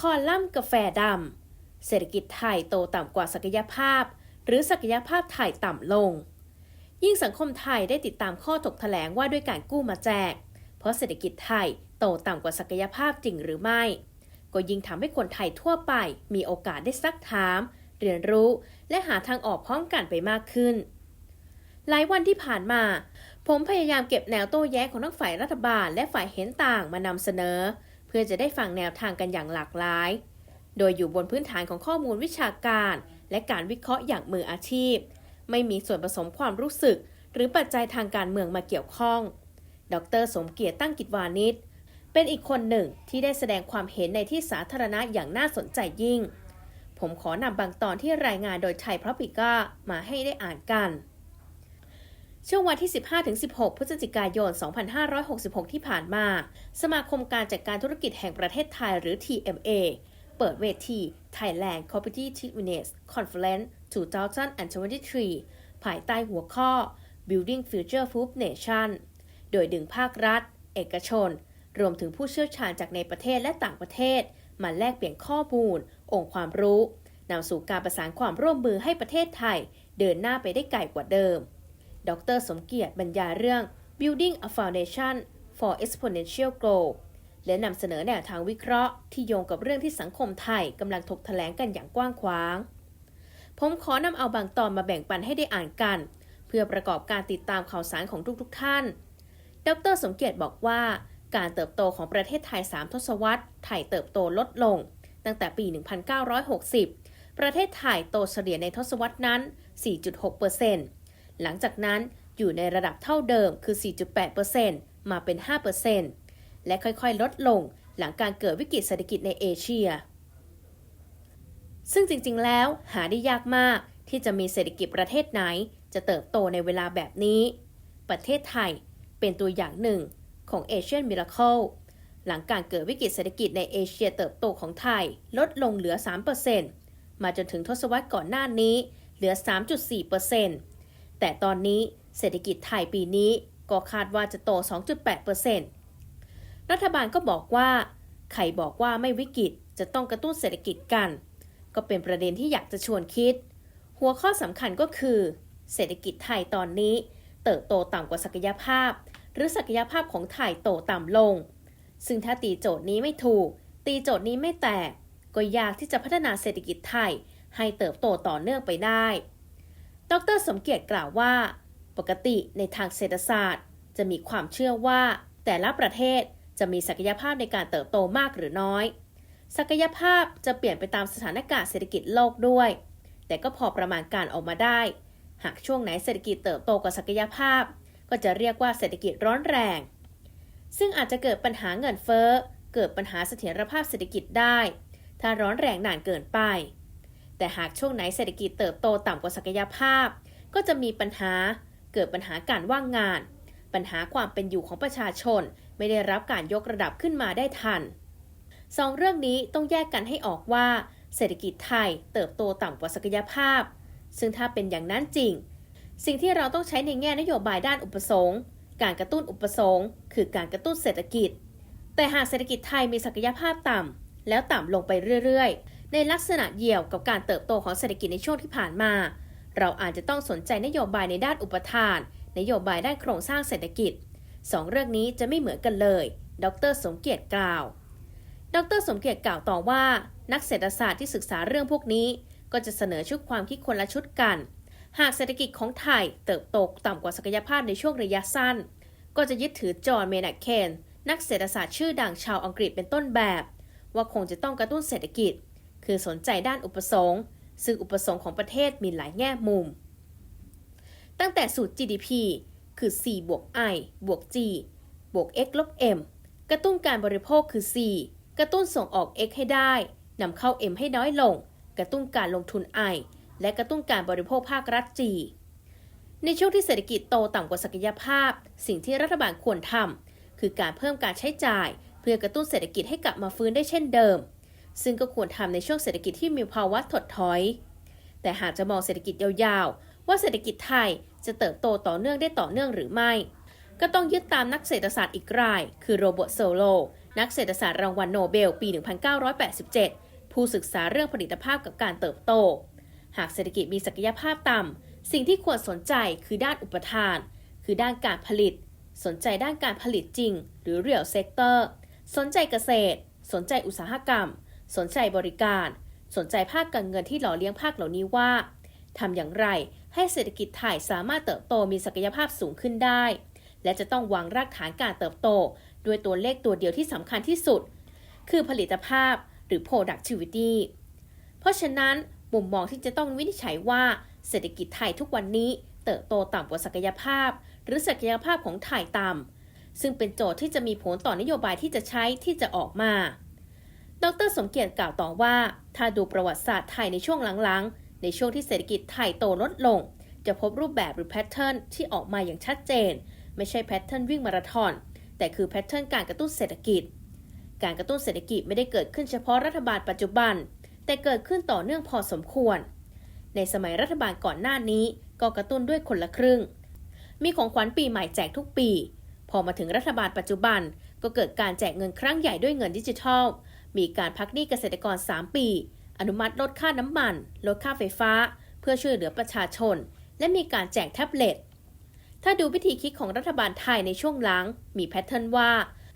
คอลัมน์กาแฟดำ เศรษฐกิจไทยโตต่ำกว่าศักยภาพ หรือศักยภาพไทยต่ำลง ยิ่งสังคมไทยได้ติดตามข้อถกแถลงว่าด้วยการกู้มาแจก เพราะเศรษฐกิจไทยโตต่ำกว่าศักยภาพจริงหรือไม่ ก็ยิ่งทำให้คนไทยทั่วไป มีโอกาสได้ซักถาม เรียนรู้ และหาทางออกพร้อมกันไปมากขึ้น หลายวันที่ผ่านมา ผมพยายามเก็บแนวโต้แย้งของทั้งฝ่ายรัฐบาลและฝ่ายเห็นต่างมานำเสนอ พื่อจะได้ฟังแนวทางกันอย่างหลากหลาย โดยอยู่บนพื้นฐานของข้อมูลวิชาการ และการวิเคราะห์อย่างมืออาชีพ ไม่มีส่วนผสมความรู้สึก หรือปัจจัยทางการเมืองมาเกี่ยวข้อง ดร สมเกียรติตั้งกิจวานิชเป็นอีกคนหนึ่งที่ได้แสดงความเห็นในที่สาธารณะอย่างน่าสนใจยิ่ง ผมขอนำบางตอนที่รายงานโดยไทยพระปิก้ามาให้ได้อ่านกัน ช่วงวันที่ 15-16 พฤศจิกายน 2566 ที่ผ่านมา สมาคมการจัดการธุรกิจแห่งประเทศไทยหรือ TMA เปิดเวที Thailand Competitiveness Conference 2023 ภายใต้หัวข้อ Building Future Proof Nation โดยดึงภาครัฐ เอกชน รวมถึงผู้เชี่ยวชาญจากในประเทศและต่างประเทศ มาแลกเปลี่ยนข้อมูล องค์ความรู้นำสู่การประสานความร่วมมือให้ประเทศไทย เดินหน้าไปได้ไกลกว่าเดิม ดรสมเกียรติบรรยายเรื่อง Building a Foundation for Exponential Growth และนำเสนอแนวทางวิเคราะห์ที่โยงกับเรื่องที่สังคมไทยกำลังถกแถลงกันอย่างกว้างขวาง ผมขอนำเอาบางตอนมาแบ่งปันให้ได้อ่านกัน เพื่อประกอบการติดตามข่าวสารของทุกๆทท่าน ดรสมเกียรติบอกว่า การเติบโตของประเทศไทย 3 ทศวรรษ ไทยเติบโตลดลง ตั้งแต่ปี 1960 ประเทศไทยโตเฉลี่ยในทศวรรษนั้น 4.6% หลังจากนั้นอยู่ในระดับเท่าเดิมคือ 4.8%มาเป็น 5%และค่อยๆ ลดลงหลังการเกิดวิกฤตเศรษฐกิจในเอเชีย ซึ่งจริงๆ แล้วหาได้ยากมากที่จะมีเศรษฐกิจประเทศไหน จะเติบโตในเวลาแบบนี้ ประเทศไทยเป็นตัวอย่างหนึ่งของเอเชียนมิราเคิลหลังการเกิดวิกฤตเศรษฐกิจในเอเชียเติบโตของไทยลดลงเหลือ 3%มาจนถึงทศวรรษก่อนหน้านี้เหลือ 3.4% แต่ตอนนี้เศรษฐกิจไทยปีนี้ก็คาดว่าจะโต 2.8%รัฐบาลก็บอกว่า ใครบอกว่าไม่วิกฤตจะต้องกระตุ้นเศรษฐกิจกัน ก็เป็นประเด็นที่อยากจะชวนคิด หัวข้อสำคัญก็คือ เศรษฐกิจไทยตอนนี้ เติบโตต่ำกว่าศักยภาพ หรือศักยภาพของไทยโตต่ำลง ซึ่งถ้าตีโจทย์นี้ไม่ถูก ตีโจทย์นี้ไม่แตก ก็ยากที่จะพัฒนาเศรษฐกิจไทยให้เติบโตต่อเนื่องไปได้ ดรสมเกียรติกล่าวว่า ปกติในทางเศรษฐศาสตร์ จะมีความเชื่อว่า แต่ละประเทศจะมีศักยภาพในการเติบโตมากหรือน้อย ศักยภาพจะเปลี่ยนไปตามสถานการณ์เศรษฐกิจโลกด้วย แต่ก็พอประมาณการออกมาได้ หากช่วงไหนเศรษฐกิจเติบโตกว่าศักยภาพ ก็จะเรียกว่าเศรษฐกิจร้อนแรง ซึ่งอาจจะเกิดปัญหาเงินเฟ้อ เกิดปัญหาเสถียรภาพเศรษฐกิจได้ ถ้าร้อนแรงนานเกินไป แต่หากช่วงไหนเศรษฐกิจเติบโตต่ำกว่าศักยภาพ ก็จะมีปัญหาเกิดปัญหาการว่างงาน ปัญหาความเป็นอยู่ของประชาชน ไม่ได้รับการยกระดับขึ้นมาได้ทันสองเรื่องนี้ต้องแยกกันให้ออกว่า เศรษฐกิจไทยเติบโตต่ำกว่าศักยภาพ ซึ่งถ้าเป็นอย่างนั้นจริง สิ่งที่เราต้องใช้ในแง่นโยบายด้านอุปสงค์ การกระตุ้นอุปสงค์คือการกระตุ้นเศรษฐกิจ แต่หากเศรษฐกิจไทยมีศักยภาพต่ำแล้วต่ำลงไปเรื่อยๆ ในลักษณะเดี่ยวกับการเติบโตของเศรษฐกิจในช่วงที่ผ่านมา เราอาจจะต้องสนใจนโยบายในด้านอุปทาน นโยบายด้านโครงสร้างเศรษฐกิจสองเรื่องนี้จะไม่เหมือนกันเลย ดร สมเกียรติกล่าว ดร สมเกียรติกล่าวต่อว่า นักเศรษฐศาสตร์ที่ศึกษาเรื่องพวกนี้ ก็จะเสนอชุดความคิดคนละชุดกัน หากเศรษฐกิจของไทยเติบโตต่ำกว่าศักยภาพในช่วงระยะสั้น ก็จะยึดถือจอห์น เมนักเคน นักเศรษฐศาสตร์ชื่อดังชาวอังกฤษเป็นต้นแบบ ว่าคงจะต้องกระตุ้นเศรษฐกิจ คือสนใจด้านอุปสงค์ ซึ่งอุปสงค์ของประเทศมีหลายแง่มุม ตั้งแต่สูตร GDP คือ C บวก I บวก G บวก x ลบ m กระตุ้นการบริโภคคือ c กระตุ้นส่งออก x ให้ได้นำเข้า m ให้น้อยลง กระตุ้นการลงทุน i และกระตุ้นการบริโภคภาครัฐ g ในช่วงที่เศรษฐกิจโตต่ำกว่าศักยภาพ สิ่งที่รัฐบาลควรทำคือการเพิ่มการใช้จ่าย เพื่อกระตุ้นเศรษฐกิจให้กลับมาฟื้นได้เช่นเดิม ซึ่งก็ควรทำในช่วงเศรษฐกิจที่มีภาวะถดถอย แต่หากจะมองเศรษฐกิจยาวๆ ว่าเศรษฐกิจไทยจะเติบโตต่อเนื่องได้ต่อเนื่องหรือไม่ ก็ต้องยึดตามนักเศรษฐศาสตร์อีกราย คือโรเบิร์ตโซโล นักเศรษฐศาสตร์รางวัลโนเบล ปี 1987 ผู้ศึกษาเรื่องผลิตภาพกับการเติบโต หากเศรษฐกิจมีศักยภาพต่ำ สิ่งที่ควรสนใจคือด้านอุปทาน คือด้านการผลิต สนใจด้านการผลิตจริง หรือ real sector สนใจเกษตร สนใจอุตสาหกรรม สนใจบริการ สนใจภาคการเงินที่หล่อเลี้ยงภาคเหล่านี้ว่าทำอย่างไรให้เศรษฐกิจไทยสามารถเติบโตมีศักยภาพสูงขึ้นได้ และจะต้องวางรากฐานการเติบโต ด้วยตัวเลขตัวเดียวที่สำคัญที่สุด คือผลิตภาพหรือ productivity เพราะฉะนั้นมุมมองที่จะต้องวินิจฉัยว่าเศรษฐกิจไทยทุกวันนี้เติบโตต่ำกว่าศักยภาพ หรือศักยภาพของไทยต่ำซึ่งเป็นโจทย์ที่จะมีผลต่อนโยบายที่จะใช้ที่จะออกมา ดรสมเกียรติกล่าวต่อว่า ถ้าดูประวัติศาสตร์ไทยในช่วงหลังๆ ในช่วงที่เศรษฐกิจไทยโตลดลง จะพบรูปแบบหรือแพทเทิร์นที่ออกมาอย่างชัดเจน ไม่ใช่แพทเทิร์นวิ่งมาราธอน แต่คือแพทเทิร์นการกระตุ้นเศรษฐกิจ การกระตุ้นเศรษฐกิจไม่ได้เกิดขึ้นเฉพาะรัฐบาลปัจจุบัน แต่เกิดขึ้นต่อเนื่องพอสมควร ในสมัยรัฐบาลก่อนหน้านี้ก็กระตุ้นด้วยคนละครึ่ง มีของขวัญปีใหม่แจกทุกปี พอมาถึงรัฐบาลปัจจุบัน ก็เกิดการแจกเงินครั้งใหญ่ด้วยเงินดิจิทัล มีการพักหนี้เกษตรกร 3 ปี อนุมัติลดค่าน้ำมัน ลดค่าไฟฟ้า เพื่อช่วยเหลือประชาชน และมีการแจกแท็บเล็ต ถ้าดูวิธีคิดของรัฐบาลไทยในช่วงหลัง มีแพทเทิร์นว่า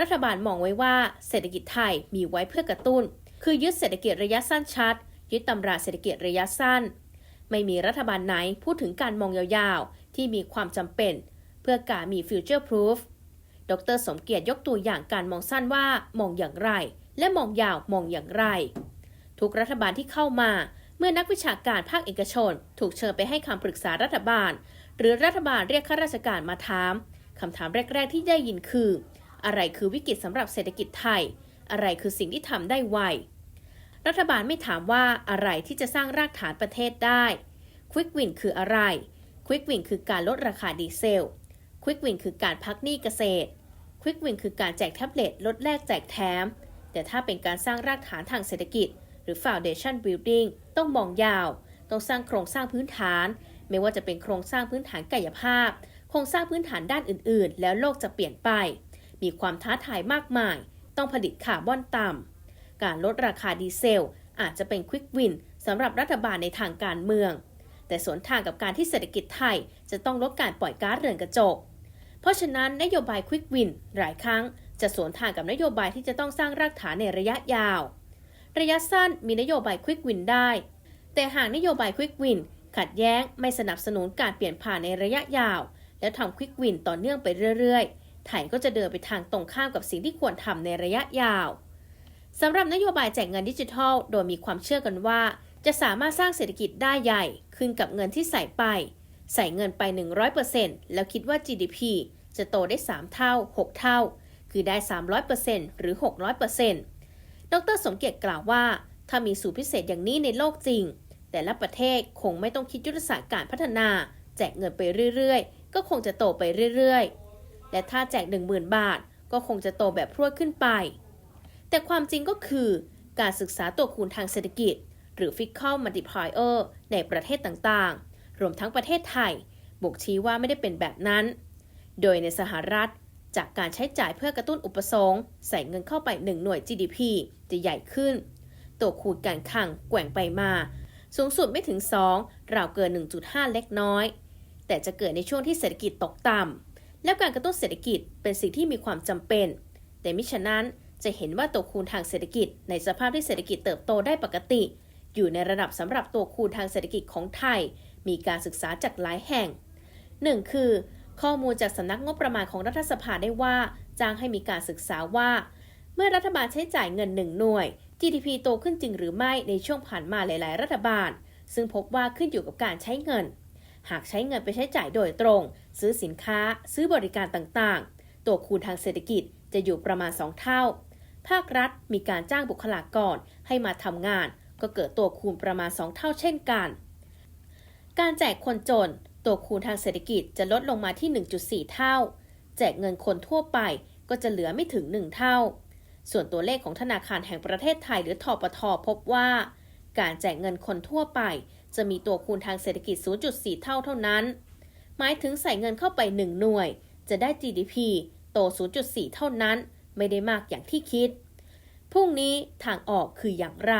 รัฐบาลมองไว้ว่าเศรษฐกิจไทยมีไว้เพื่อกระตุ้น คือยึดเศรษฐกิจระยะสั้นชัด ยึดตำราเศรษฐกิจระยะสั้น ไม่มีรัฐบาลไหนพูดถึงการมองยาวๆ ที่มีความจำเป็น เพื่อการมี future proof ดรสมเกียรติยกตัวอย่างการมองสั้นว่ามองอย่างไร และมองยาวมองอย่างไร ทุกรัฐบาลที่เข้ามาเมื่อนักวิชาการภาคเอกชน ถูกเชิญไปให้คำปรึกษารัฐบาล หรือรัฐบาลเรียกข้าราชการมาถามคำถามแรก ๆ ที่ได้ยินคือ อะไรคือวิกฤตสำหรับเศรษฐกิจไทย อะไรคือสิ่งที่ทำได้ไวรัฐบาลไม่ถามว่าอะไรที่จะสร้างรากฐานประเทศได้ Quick Win คืออะไร Quick Win คือการลดราคาดีเซล Quick Win คือการพักหนี้เกษตร Quick Win คือการแจกแท็บเล็ตลดแลกแจกแถม แต่ถ้าเป็นการสร้างรากฐานทางเศรษฐกิจ หรือ Foundation Building ต้องมองยาว ต้องสร้างโครงสร้างพื้นฐาน ไม่ว่าจะเป็นโครงสร้างพื้นฐานกายภาพ โครงสร้างพื้นฐานด้านอื่น ๆ แล้วโลกจะเปลี่ยนไป มีความท้าทายมากมาย ต้องผลิตคาร์บอนต่ำ การลดราคาดีเซล อาจจะเป็น Quick Win สำหรับรัฐบาลในทางการเมือง แต่สวนทางกับการที่เศรษฐกิจไทยจะต้องลดการปล่อยก๊าซเรือนกระจก เพราะฉะนั้นนโยบาย Quick Win หลายครั้ง จะสวนทางกับนโยบายที่จะต้องสร้างรากฐานในระยะยาว ระยะสั้นมีนโยบาย Quick Win ได้ แต่หากนโยบาย Quick Win ขัดแย้งไม่สนับสนุนการเปลี่ยนผ่านในระยะยาว แล้วทำ Quick Win ต่อเนื่องไปเรื่อยๆไทยก็จะเดินไปทางตรงข้ามกับสิ่งที่ควรทำในระยะยาวสำหรับนโยบายแจกเงินดิจิทัล โดยมีความเชื่อกันว่า จะสามารถสร้างเศรษฐกิจได้ใหญ่ขึ้นกับเงินที่ใส่ไป ใส่เงินไป 100%แล้วคิดว่า GDP จะโตได้ 3 เท่า 6 เท่า คือได้ 300%หรือ 600%ดรสมเกียรติกล่าวว่า ถ้ามีสูตรพิเศษอย่างนี้ในโลกจริง แต่ละประเทศคงไม่ต้องคิดยุทธศาสตร์การพัฒนา แจกเงินไปเรื่อยๆ ก็คงจะโตไปเรื่อยๆ และถ้าแจก 10,000 บาท ก็คงจะโตแบบพรวดขึ้นไป แต่ความจริงก็คือ การศึกษาตัวคูณทางเศรษฐกิจ หรือ Fiscal Multiplier ในประเทศต่างๆ รวมทั้งประเทศไทยบ่งชี้ว่าไม่ได้เป็นแบบนั้น โดยในสหรัฐ จากการใช้จ่ายเพื่อกระตุ้นอุปสงค์ ใส่เงินเข้าไป 1 หน่วย GDP จะใหญ่ขึ้น ตัวคูณการคลังแกว่งไปมา สูงสุดไม่ถึง 2 ราวเกิน 1.5 เล็กน้อย แต่จะเกิดในช่วงที่เศรษฐกิจตกต่ำ แล้วการกระตุ้นเศรษฐกิจเป็นสิ่งที่มีความจำเป็น แต่มิฉะนั้นจะเห็นว่าตัวคูณทางเศรษฐกิจ ในสภาพที่เศรษฐกิจเติบโตได้ปกติ อยู่ในระดับสำหรับตัวคูณทางเศรษฐกิจของไทย มีการศึกษาจากหลายแห่ง 1. คือ ข้อมูลจากสำนักงบประมาณของรัฐสภาได้ว่าจ้างให้มีการศึกษาว่า เมื่อรัฐบาลใช้จ่ายเงินหนึ่งหน่วย GDP โตขึ้นจริงหรือไม่ในช่วงผ่านมาหลาย ๆ รัฐบาล ซึ่งพบว่าขึ้นอยู่กับการใช้เงิน หากใช้เงินไปใช้จ่ายโดยตรง ซื้อสินค้า ซื้อบริการต่าง ๆ ตัวคูณทางเศรษฐกิจจะอยู่ประมาณ 2 เท่า ภาครัฐมีการจ้างบุคลากรให้มาทำงาน ก็เกิดตัวคูณประมาณ 2 เท่าเช่นกัน การแจกคนจน ตัวคูณทางเศรษฐกิจจะลดลงมาที่ 1.4 เท่า แจกเงินคนทั่วไปก็จะเหลือไม่ถึง 1 เท่า ส่วนตัวเลขของธนาคารแห่งประเทศไทยหรือทปทพบว่า การแจกเงินคนทั่วไป จะมีตัวคูณทางเศรษฐกิจ 0.4 เท่าเท่านั้น หมายถึงใส่เงินเข้าไป 1 หน่วย จะได้ GDP โต 0.4 เท่านั้น ไม่ได้มากอย่างที่คิด พรุ่งนี้ทางออกคืออย่างไร